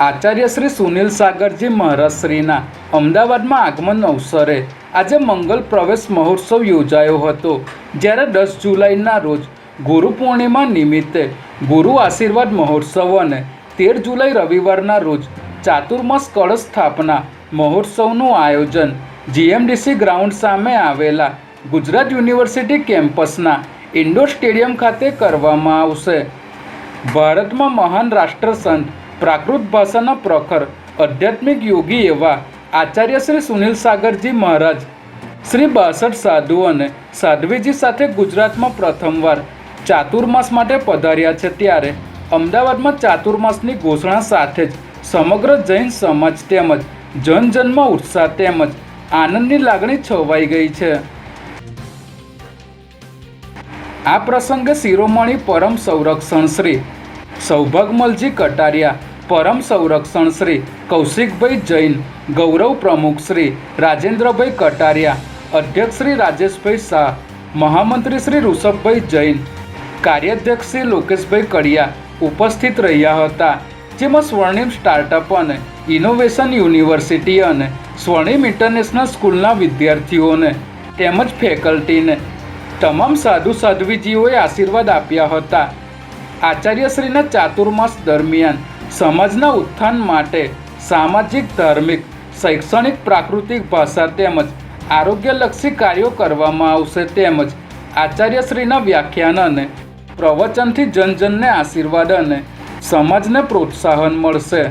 આચાર્ય શ્રી સુનિલ સાગરજી મહારાજશ્રીના અમદાવાદમાં આગમન અવસરે આજે મંગલ પ્રવેશ મહોત્સવ યોજાયો હતો. જ્યારે દસ જુલાઈના રોજ ગુરુ પૂર્ણિમા નિમિત્તે ગુરુ આશીર્વાદ મહોત્સવ અને તેર જુલાઈ રવિવારના રોજ ચાતુર્માસ કળશ સ્થાપના મહોત્સવનું આયોજન જીએમડીસી ગ્રાઉન્ડ સામે આવેલા ગુજરાત યુનિવર્સિટી કેમ્પસના ઇન્ડોર સ્ટેડિયમ ખાતે કરવામાં આવશે. ભારતમાં મહાન રાષ્ટ્રસંત પ્રાકૃત ભાષાના પ્રખર આધ્યાત્મિક યોગી એવા આચાર્ય શ્રી સુનિલ સાગરજી મહારાજ, શ્રી બાસઠ સાધુ અને સાધ્વીજી સાથે ગુજરાતમાં પ્રથમવાર ચાતુર્માસ માટે પધાર્યા છે ત્યારે અમદાવાદમાં ચાતુર્માસની ઘોષણા સાથે જ સમગ્ર જૈન સમાજ તેમજ જનજનમાં ઉત્સાહ તેમજ આનંદની લાગણી છવાઈ ગઈ છે. આ પ્રસંગે શિરોમણી પરમ સંરક્ષણ શ્રી સૌભાગમલજી કટારિયા પરમ સંરક્ષણ શ્રી કૌશિકભાઈ જૈન, ગૌરવ પ્રમુખ શ્રી રાજેન્દ્રભાઈ કટારિયા, અધ્યક્ષ શ્રી રાજેશભાઈ શાહ, મહામંત્રી શ્રી ઋષભભાઈ જૈન, કાર્યાધ્યક્ષ શ્રી લોકેશભાઈ કડિયા ઉપસ્થિત રહ્યા હતા, જેમાં સ્વર્ણિમ સ્ટાર્ટઅપ અને ઇનોવેશન યુનિવર્સિટી અને સ્વર્ણિમ ઇન્ટરનેશનલ સ્કૂલના વિદ્યાર્થીઓને તેમજ ફેકલ્ટીને તમામ સાધુ સાધ્વીજીઓએ આશીર્વાદ આપ્યા હતા. આચાર્યશ્રીના ચાતુર્માસ દરમિયાન સમાજના ઉત્થાન માટે સામાજિક, ધાર્મિક, શૈક્ષણિક, પ્રાકૃતિક ભાષા તેમજ આરોગ્યલક્ષી કાર્યો કરવામાં આવશે તેમજ આચાર્યશ્રીના વ્યાખ્યાન અને પ્રવચનથી જનજનને આશીર્વાદ અને સમાજને પ્રોત્સાહન મળશે.